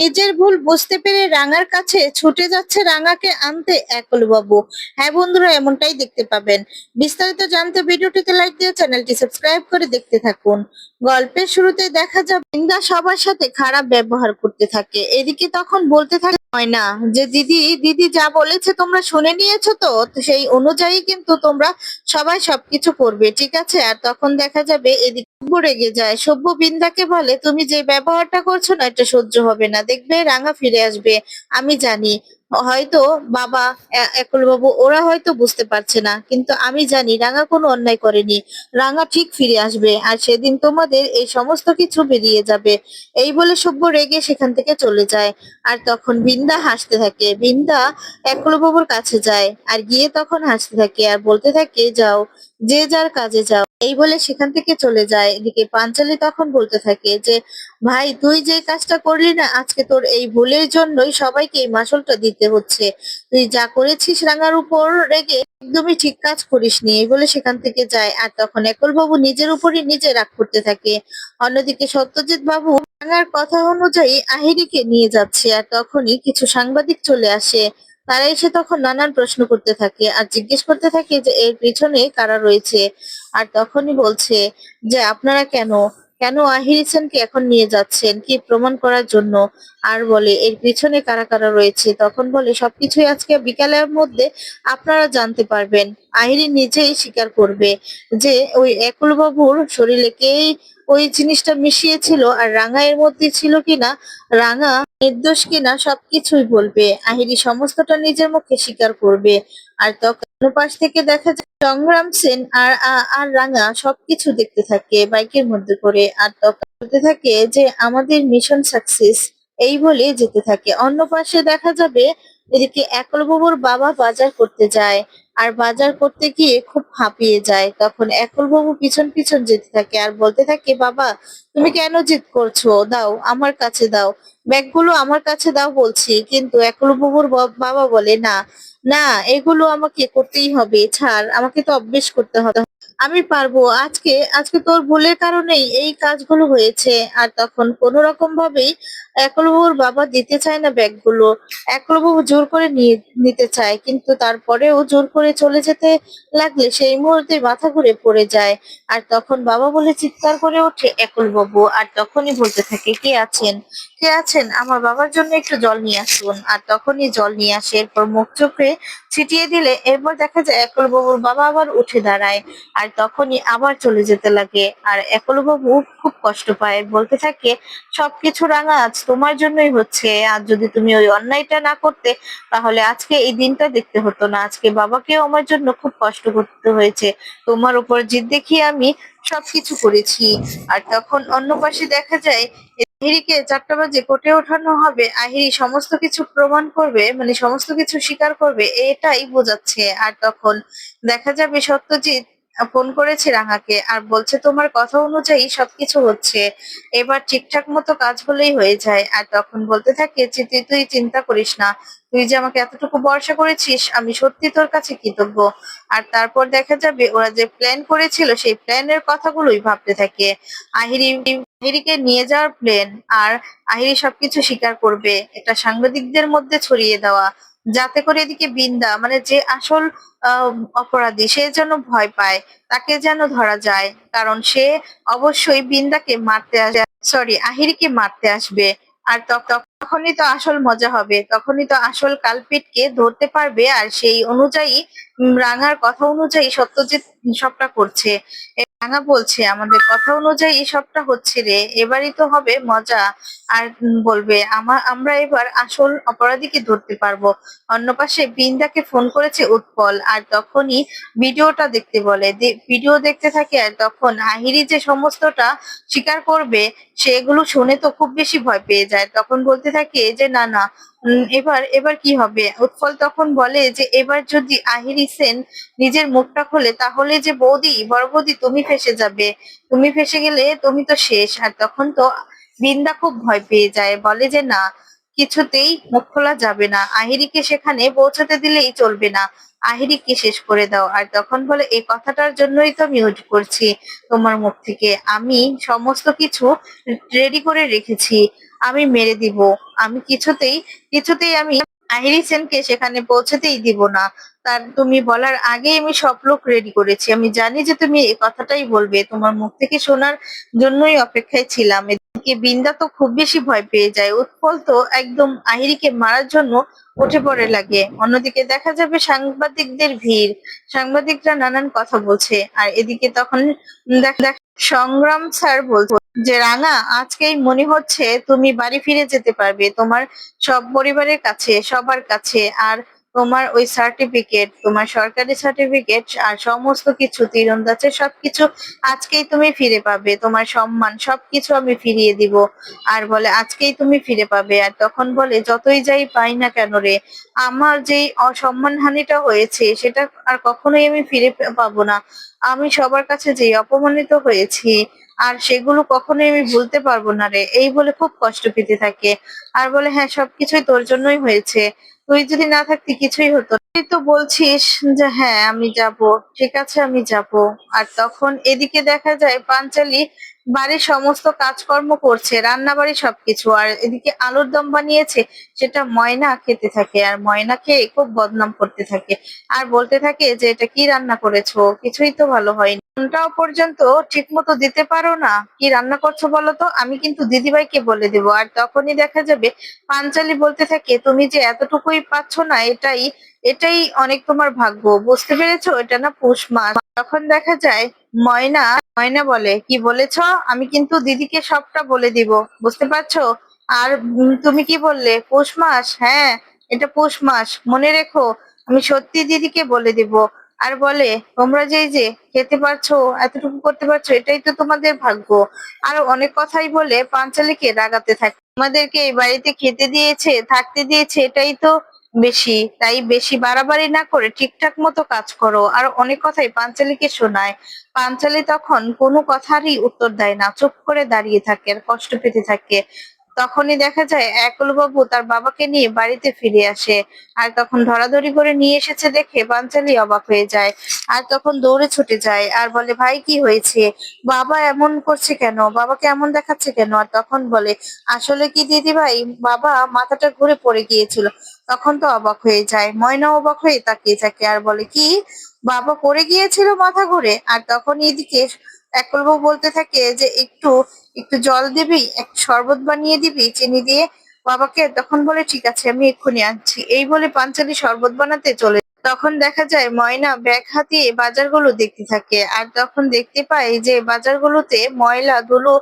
নিজের ভুল বুঝতে পেরে রাঙার কাছে ছুটে যাচ্ছে রাঙাকে আনতে একলবাবু। হ্যাঁ বন্ধুরা, এমনটাই দেখতে পাবেন। বিস্তারিত জানতে ভিডিওটিতে লাইক দিয়ে চ্যানেলটি সাবস্ক্রাইব করে দেখতে থাকুন। গল্পের শুরুতে দেখা যাবে বৃন্দা সবার সাথে খারাপ ব্যবহার করতে থাকে। এদিকে তখন বলতে থাকে ময়না যে দিদি দিদি যা বলেছে তোমরা শুনে নিয়েছো তো, সেই অনুযায়ী কিন্তু তোমরা সবাই সবকিছু করবে, ঠিক আছে? আর তখন দেখা যাবে এদিকে রেগে যায়। সভ্য বিন্দাকে বলে, তুমি যে ব্যবহারটা করছ না, এটা সহ্য হবে না। দেখবে রাঙা ফিরে আসবে। আমি জানি হয়তো বাবা, এ- একলবাবু, ওরা হয়তো বুঝতে পারছে না। কিন্তু আমি জানি রাঙা কোনো অন্যায় করেনি। রাঙা ঠিক ফিরে আসবে আর সেদিন তোমাদের এই সমস্ত কিছু বেরিয়ে যাবে। এই বলে সভ্য রেগে সেখান থেকে চলে যায়। আর তখন বিন্দা হাসতে থাকে। বিন্দা একলবাবুর কাছে যায় আর গিয়ে তখন হাসতে থাকে আর বলতে থাকে, যাও, যে যার কাজে যাও। এই বলে সেখান থেকে চলে যায়। এদিকে পাঞ্চালি তখন বলতে থাকে যে ভাই, তুই যে কাজটা করলি না, আজকে তোর এই ভুলের জন্যই সবাইকে এই মাসুলটা দিতে হচ্ছে। তুই যা করেছিস রাঙার উপর রেগে একদমই ঠিক কাজ করিসনি এই বলে সেখান থেকে যায়। আর তখন একল বাবু নিজের উপরই নিজে রাগ করতে থাকে। অন্যদিকে সত্যজিৎ বাবু রাঙার কথা অনুযায়ী আহিরিকে নিয়ে যাচ্ছে আর তখনই কিছু সাংবাদিক চলে আসে। তারা এসে তখন নানান প্রশ্ন করতে থাকে আর জিজ্ঞেস করতে থাকে যে, এর পিছনে কারা রয়েছে? আর তখনই বলছে যে, আপনারা কেন? কেন আহিরি সেনকে এখন নিয়ে যাচ্ছেন? কি প্রমাণ করার জন্য? আর বলে, এর পিছনে কারা কারা রয়েছে? তখন বলে, সবকিছুই আজকে বিকালের মধ্যে আপনারা জানতে পারবেন। আহিরি নিজেই স্বীকার করবে যে, ওই একুল বাবুর শরীরে কেই ওই জিনিসটা মিশিয়েছিল আর রাঙা এর মধ্যে ছিল কিনা? রাঙা নির্দোষ কিনা? সবকিছুই বলবে। আহিরি সমস্তটা নিজের মুখে স্বীকার করবে। আর তখন পাশ থেকে দেখা যায় সংগ্রাম সেন আর আর রাঙা সবকিছু দেখতে থাকে বাইকের মধ্যে করে। আর তখন বলতে থাকে যে, আমাদের মিশন সাকসেস এই বলে যেতে থাকে। অন্য পাশে দেখা যাবে এদিকে একলবাবুর বাবা বাজার করতে যায়। আর বাজার করতে গিয়ে খুব হাঁপিয়ে যায়। তখন একলবাবু পিছন পিছন যেতে থাকে আর বলতে থাকে, বাবা, তুমি কেন জিদ করছ? দাও, আমার কাছে দাও। ব্যাগগুলো আমার কাছে দাও বলছি। কিন্তু একলবাবুর বাবা বলে, না না, এগুলো আমাকে করতেই হবে, ছাড়, আমাকে তো অভ্যেস করতে হবে। আমি পারব, আজকে আজকে তোর ভুলের কারণেই এই কাজগুলো হয়েছে, আর তখন কোনো রকম ভাবেই একলবাবুর বাবা দিতে চায় না ব্যাগগুলো। একলবাবু জোর করে নিয়ে নিতে চায়, কিন্তু তারপরেও জোর করে চলে যেতে লাগলে সেই মুহূর্তে মাথা ঘুরে পড়ে যায়। আর তখন বাবা বলে চিৎকার করে ওঠে একলবাবু আর তখনই বলতে থাকে, কে আছেন? কে আছেন? আমার বাবার জন্য একটু জল নিয়ে আসুন। আর তখনই জল নিয়ে আসে, এরপর মুখ চোখে ছিটিয়ে দিলে এরপর দেখা যায় একলবাবুর বাবা আবার উঠে দাঁড়ায়, আর তখনই আবার চলে যেতে লাগে। আর একলবাবু খুব কষ্ট পায়, বলতে থাকে, সবকিছু রাঙা আজ তোমার জন্যই হচ্ছে। আর যদি তুমি ওই অন্যায়টা না করতে, তাহলে আজকে এই দিনটা দেখতে হতো না। আজকে বাবাকেও আমার জন্য খুব কষ্ট করতে হয়েছে। তোমার উপর জিদ দেখিয়ে আমি সবকিছু করেছি। আর তখন অন্য পাশে দেখা যায়, আহিরিকে চারটা বাজে কোর্টে ওঠানো হবে। আহিরি সমস্ত কিছু প্রমাণ করবে মানে সমস্ত কিছু স্বীকার করবে, এটাই বোঝাচ্ছে। আর তখন দেখা যাবে সত্যজিৎ ফোন করেছে রাঙাকে আর বলছে, তোমার কথা অনুযায়ী সবকিছু হচ্ছে। এবার ঠিকঠাক মতো কাজ হলেই হয়ে যায়। আর তখন বলতে থাকে যে তুই তুই চিন্তা করিস না। তুই যে আমাকে এতটুকু ভরসা করেছিস, আমি সত্যি তোর কাছে কৃতজ্ঞ। আর তারপর দেখা যাবে, ওরা যে প্ল্যান করেছিল, সেই প্ল্যানের কথাগুলোই ভাবতে থাকে। আহিরি, আহিরিকে নিয়ে যাওয়ার প্ল্যান, আর আহিরি সবকিছু স্বীকার করবে। এটা সাংবাদিকদের মধ্যে ছড়িয়ে দেওয়া। যাতে করে এদিকে বিন্দা মানে যে আসল অপরাধী, সে যেন ভয় পায়, তাকে যেন ধরা যায়, কারণ সে অবশ্যই বিন্দাকে মারতে আসবে সরি আহিরিকে মারতে আসবে। আর তখ- তখনই তো আসল মজা হবে, তখনই তো আসল কালপিটকে ধরতে পারবে, আর সেই অনুযায়ী রাঙার কথা অনুযায়ী সত্যজিৎ সবটা করছে। রাঙা বলছে, আমাদের কথা অনুযায়ী সবটা হচ্ছে রে, এবারই তো হবে মজা। আর বলবে আমার আমরা এবার আসল অপরাধীকে ধরতে পারব। অন্য পাশে বৃন্দাকে ফোন করেছে উৎপল, আর তখনই ভিডিওটা দেখতে বলে। ভিডিও দেখতে থাকে আর তখন আহিরি যে সমস্তটা স্বীকার করবে, সেগুলো শুনে তো খুব বেশি ভয় পেয়ে যায়। তখন বলতে থাকে যে, না না এবার এবার কি হবে? উৎপল তখন বলে যে, এবার যদি আহিরি সেন নিজের মুখটা খোলে, তাহলে যে বৌদি, বড় বৌদি, তুমি ফেসে যাবে। তুমি ফেসে গেলে তুমি তো শেষ। আর তখন তো বৃন্দা খুব ভয় পেয়ে যায়। বলে যে, না, কিছুতেই মুখ খোলা যাবে না। আহিরিকে সেখানে পৌঁছাতে দিলেই চলবে না। আহিরিকে শেষ করে দাও। আর তখন বলে এই কথাটার জন্যই তো ওয়েট করছি তোমার মুখ থেকে। আমি সমস্ত কিছু রেডি করে রেখেছি। আমি মেরে দিব। আমি কিছুতেই কিছুতেই আমি আহিরি সেনকে সেখানে পৌঁছাতেই দিব না। তার তুমি বলার আগেই আমি সব লোক রেডি করেছি। আমি জানি যে তুমি এই কথাটাই বলবে। তোমার মুখ থেকে শোনার জন্যই অপেক্ষায় ছিলাম। এদিকে বিন্দা তো খুব বেশি ভয় পেয়ে যায়। উৎপল তো একদম আহিরিকে মারার জন্য উঠে পড়ে লাগে। অন্যদিকে দেখা যাবে সাংবাদিকদের ভিড়। সাংবাদিকরা নানান কথা বলছে। আর এদিকে তখন দেখ সংগ্রাম স্যার বলছে যে, রাঙা, আজকেই মনে হচ্ছে তুমি বাড়ি ফিরে যেতে পারবে। তোমার সব পরিবারের কাছে, সবার কাছে, আর তোমার ওই সার্টিফিকেট তোমার সরকারি সার্টিফিকেট আর সমস্ত কিছু তীরন্দাজের সবকিছু আজকেই তুমি ফিরে পাবে। তোমার সম্মান সবকিছু আমি ফিরিয়ে দিব। আর বলে, আজকেই তুমি ফিরে পাবে। আর তখন বলে, যতই যাই পাই না কেন রে, আমার যেই অসম্মান হানিটা হয়েছে, সেটা আর কখনোই আমি ফিরে পাবো না। আমি সবার কাছে যেই অপমানিত হয়েছি, আর সেগুলো কখনোই আমি ভুলতে পারব না রে। এই বলে খুব কষ্ট পেতে থাকে। আর বলে হ্যাঁ সবকিছুই তোর জন্যই হয়েছে। তুই যদি না থাকতি কিছুই হতো। তুই তো বলছিস যে হ্যাঁ আমি যাব। ঠিক আছে, আমি যাব। আর তখন এদিকে দেখা যায় পাঞ্চালি বাড়ির সমস্ত কাজকর্ম করছে রান্না বাড়ি সবকিছু। আর এদিকে আলুর দম বানিয়েছে, সেটা ময়না খেতে থাকে। আর ময়না খেয়ে খুব বদনাম করতে থাকে। আর বলতে থাকে যে, এটা কি রান্না করেছ? কিছুই তো ভালো হয়নি। ঘন্টাও পর্যন্ত ঠিক মতো দিতে পারো না। কি রান্না করছ বলো তো? আমি কিন্তু দিদিভাইকে বলে দেবো। আর তখনই দেখা যাবে পাঞ্চালি বলতে থাকে, তুমি যে এতটুকুই পাচ্ছ না, এটাই এটাই অনেক তোমার ভাগ্য, বুঝতে পেরেছ? এটা না পৌষ মাস। তখন দেখা যায় ময়না ময়না বলে, কি বলেছ? আমি কিন্তু দিদিকে সবটা বলে দিব। বুঝতে পারছ? আর তুমি কি বললে? পৌষ মাস হ্যাঁ এটা পৌষ মাস। মনে রেখো, আমি সত্যি দিদিকে বলে দিব। আর বলে, তোমরা যে যে খেতে পারছ, এতটুকু করতে পারছ, এটাই তো তোমাদের ভাগ্য। আর অনেক কথাই বলে পাঞ্চালীকে রাগাতে থাকে। আমাদেরকে এই বাড়িতে খেতে দিয়েছে, থাকতে দিয়েছে, এটাই তো বেশি, তাই বেশি বাড়াবাড়ি না করে ঠিকঠাক মতো কাজ করো। আর অনেক কথাই পাঞ্চালীকে শোনায়। পাঞ্চালী তখন কোনো কথারই উত্তর দেয় না, চুপ করে দাঁড়িয়ে থাকে আর কষ্ট পেতে থাকে। তখনই দেখা যায় একলবাবু তার বাবাকে নিয়ে বাড়িতে ফিরে আসে। আর তখন ধরাধরি করে নিয়ে এসেছে দেখে পাঞ্চালি অবাক হয়ে যায়। আর তখন দৌড়ে ছুটে যায় আর বলে, ভাই, কি হয়েছে? বাবা এমন করছে কেন? বাবাকে এমন দেখাচ্ছে কেন? আর তখন বলে, আসলে কি দিদি ভাই বাবা মাথাটা ঘুরে পড়ে গিয়েছিল। তখন তো অবাক হয়ে যায়। ময়না অবাক হয়ে তাকিয়ে থাকে আর বলে, কি? বাবা পড়ে গিয়েছিল মাথা ঘুরে? আর তখন এদিকে একলবাবু বলতে থাকে যে, একটু একটু জল দিবি, একটু শরবত বানিয়ে দিবি, চিনি দিয়ে বাবাকে তখন বলে, ঠিক আছে, আমি এক্ষুনি আনছি। এই বলে পাঞ্চালি শরবত বানাতে চলে তখন দেখা যায় ময়না ব্যাগ হাতিয়ে বাজারগুলো দেখতে থাকে। আর তখন দেখতে পায় যে, বাজারগুলোতে ময়লা ধুলো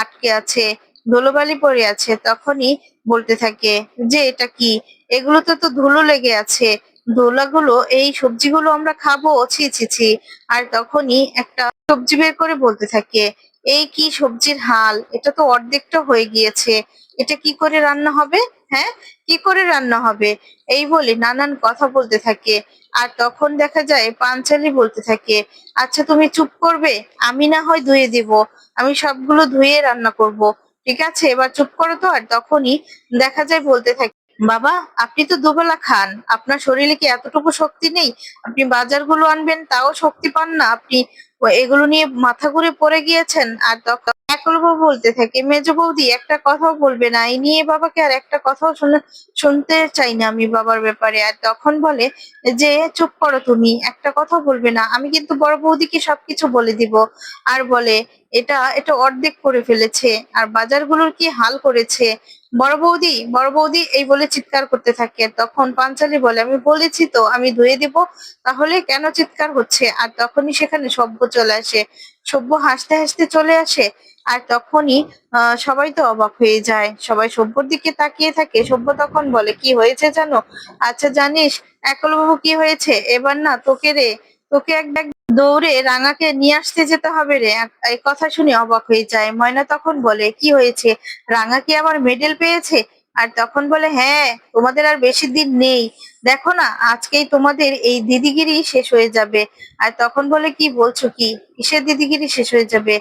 আটকে আছে, ধুলোবালি পড়ে আছে। তখনই বলতে থাকে যে, এটা কি? এগুলোতে তো ধুলো লেগে আছে। ধুলাগুলো এই সবজিগুলো আমরা খাব, ছি ছি ছি। আর তখনই একটা সবজি বের করে বলতে থাকে, এই কি সবজির হাল? এটা তো অর্ধেকটা হয়ে গিয়েছে। এটা কি করে রান্না হবে? হ্যাঁ কি করে রান্না হবে? এই বলে নানান কথা বলতে থাকে। আর তখন দেখা যায় পাঞ্চালি বলতে থাকে আচ্ছা তুমি চুপ করবে? আমি না হয় ধুয়ে দিব। আমি সবগুলো ধুয়ে রান্না করব। ঠিক আছে, এবার চুপ করো তো? আর তখনই দেখা যায় বলতে থাকে বাবা, আপনি তো দুবেলা খান। আপনার শরীরে কি এতটুকু শক্তি নেই? আপনি বাজারগুলো আনবেন, তাও শক্তি পান না। আপনি এগুলো নিয়ে মাথা ঘুরে পড়ে গিয়েছেন? আর বলতে থাকে। মেজ বৌদি একটা কথাও বলবে না। এই নিয়ে বাবাকে আর একটা কথাও শুনে, শুনতে চাই না আমি বাবার ব্যাপারে। আর তখন বলে যে, চুপ করো তুমি, একটা কথা বলবে না। আমি কিন্তু বড় বৌদিকে সবকিছু বলে দিব। আর বলে, এটা এটা অর্ধেক করে ফেলেছে। আর বাজারগুলোর কি হাল করেছে? বড় বৌদি বড় বৌদি, এই বলে চিৎকার করতে থাকে। তখন পাঞ্চালি বলে, আমি বলেছি তো, আমি ধুয়ে দিব। তাহলে কেন চিৎকার হচ্ছে? আর তখনই সেখানে সভ্য চলে আসে, সভ্য হাসতে হাসতে চলে আসে আর তখনই সবাই তো অবাক হয়ে যায়। সবাই সভ্যর দিকে তাকিয়ে থাকে। সভ্য তখন বলে, কি হয়েছে জানো? আচ্ছা জানিস, একলবাবু কি হয়েছে? এবার না তোকে রে, তোকে এক ব্যাগ দৌড়ে রাঙাকে নিয়ে আসতে যেতে হবে রে। এই কথা শুনে অবাক হয়ে যায়। ময়না তখন বলে, কি হয়েছে? রাঙা কি আবার মেডেল পেয়েছে? আর তখন বলে হ্যাঁ তোমাদের আর বেশি দিন নেই। দেখো না, আজকেই তোমাদের এই দিদিগিরি শেষ হয়ে যাবে। আর তখন বলে, কি বলছো কি? কিসের দিদিগিরি শেষ হয়ে যাবে?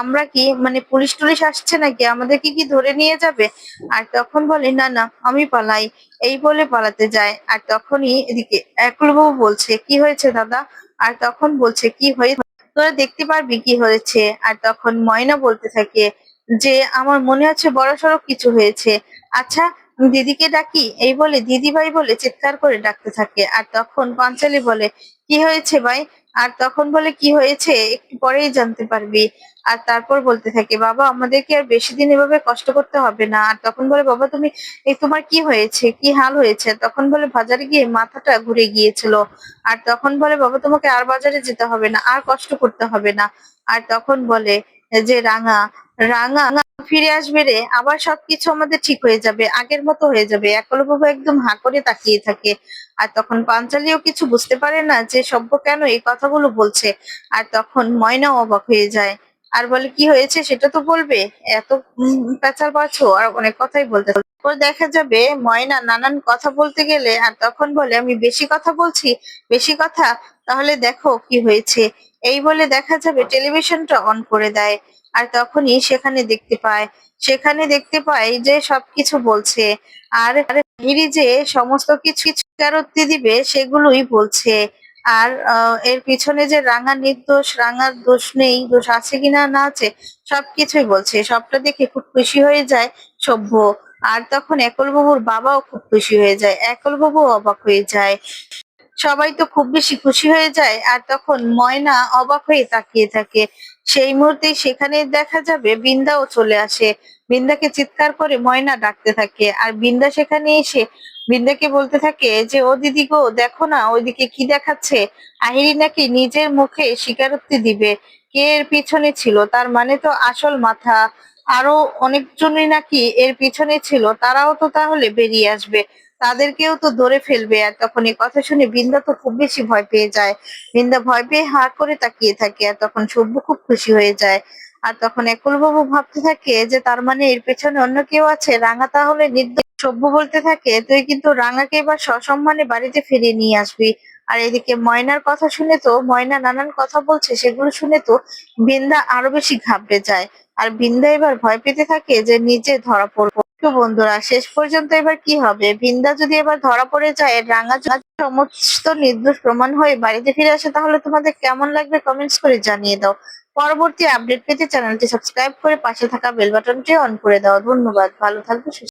আমরা কি মানে পুলিশ টুলিশ আসছে নাকি? আমাদেরকে কি ধরে নিয়ে যাবে? আর তখন বলে, না না, আমি পালাই। এই বলে পালাতে যায়। আর তখনই এদিকে একলবাবু বলছে, কি হয়েছে দাদা? আর তখন বলছে, কি হয়েছে তোরা দেখতে পারবি কি হয়েছে? আর তখন ময়না বলতে থাকে যে, আমার মনে হচ্ছে বড়সড় কিছু হয়েছে। আচ্ছা দিদিকে ডাকি। এই বলে দিদিভাই বলে চিৎকার করে ডাকতে থাকে। আর তখন পাঞ্চালি বলে, কি হয়েছে ভাই? আর তখন বলে, কি হয়েছে? একটু পরেই জানতে পারবি। আর তারপর বলতে থাকে, বাবা, আমাদেরকে আর বেশি দিন এভাবে কষ্ট করতে হবে না। আর তখন বলে, বাবা, তুমি তোমার কি হয়েছে? কি হাল হয়েছে? তখন বলে, বাজারে গিয়ে মাথাটা ঘুরে গিয়েছিল। আর তখন বলে, বাবা, তোমাকে আর বাজারে যেতে হবে না, আর কষ্ট করতে হবে না। আর তখন বলে যে রাঙা রাঙা ফিরে আসবে রে, আবার সবকিছু আমাদের ঠিক হয়ে যাবে, আগের মতো হয়ে যাবে। একলবাবু একদম হা করে তাকিয়ে থাকে। আর তখন পাঞ্চালিও কিছু বুঝতে পারে না যে সভ্য কেন এই কথাগুলো বলছে। আর তখন ময়নাও অবাক হয়ে যায়। আর বলে, কি হয়েছে? সেটা তো বলবে? এত পেঁচাল পাচ্ছ? আর অনেক কথাই বলতে। তারপর দেখা যাবে ময়না নানান কথা বলতে গেলে, আর তখন বলে, আমি বেশি কথা বলছি? বেশি কথা? তাহলে দেখো কি হয়েছে? এই বলে দেখা যাবে টেলিভিশনটা অন করে দেয়। আর তখনই সেখানে দেখতে পায়। সেখানে দেখতে পায় যে সবকিছু বলছে। আর হিরি যে সমস্ত কিছু কারত্তি দিবে, সেগুলোই বলছে। আর এর পিছনে যে রাঙা নির্দোষ, রাঙার দোষ নেই, দোষ আছে কিনা না আছে, সবকিছুই বলছে। সবটা দেখে খুব খুশি হয়ে যায় সভ্য। আর তখন একল বাবুর বাবাও খুব খুশি হয়ে যায়। একল বাবু অবাক হয়ে যায়। সবাই তো খুব বেশি খুশি হয়ে যায় আর তখন ময়না অবাক হয়ে তাকিয়ে থাকে। সেই মুহূর্তে সেখানে দেখা যাবে বৃন্দাও চলে আসে। বৃন্দাকে চিৎকার করে ময়না ডাকতে থাকে আর বৃন্দা সেখানে এসে বৃন্দাকে বলতে থাকে যে, ও দিদি গো, দেখো না, ওইদিকে কি দেখাচ্ছে? আহিরি নাকি নিজের মুখে স্বীকারোক্তি দিবে। কে এর পিছনে ছিল? তার মানে তো আসল মাথা। আরও অনেকজনই নাকি এর পিছনে ছিল, তারাও তো তাহলে বেরিয়ে আসবে। তাদেরকেও তো ধরে ফেলবে। আর তখন এই কথা শুনে বৃন্দা তো খুব বেশি ভয় পেয়ে যায়। বৃন্দা ভয় পেয়ে হা করে তাকিয়ে থাকে আর তখন সভ্য খুব খুশি হয়ে যায়। আর তখন বাবু ভাবতে থাকে যে তার মানে এর পেছনে অন্য কেউ আছে? রাঙা তাহলে নির্দোষ। সভ্য বলতে থাকে, তুই কিন্তু রাঙাকে এবার সসম্মানে বাড়িতে ফিরিয়ে নিয়ে আসবি। আর এদিকে ময়নার কথা শুনে তো, ময়না নানান কথা বলছে, সেগুলো শুনে তো বৃন্দা আরও বেশি ঘাবড়ে যায়। আর বৃন্দা এবার ভয় পেতে থাকে যে নিজে ধরা পড়ব। তো বন্ধুরা, শেষ পর্যন্ত এবার কি হবে? বৃন্দা যদি এবার ধরা পড়ে যায় রাঙা সমস্ত নির্দোষ প্রমাণ হয়ে বাড়িতে ফিরে আসে, তাহলে তোমাদের কেমন লাগবে কমেন্টস করে জানিয়ে দাও। পরবর্তী আপডেট পেতে চ্যানেলটি সাবস্ক্রাইব করে পাশে থাকা বেল বাটনটি অন করে দাও। ধন্যবাদ, ভালো থাকবে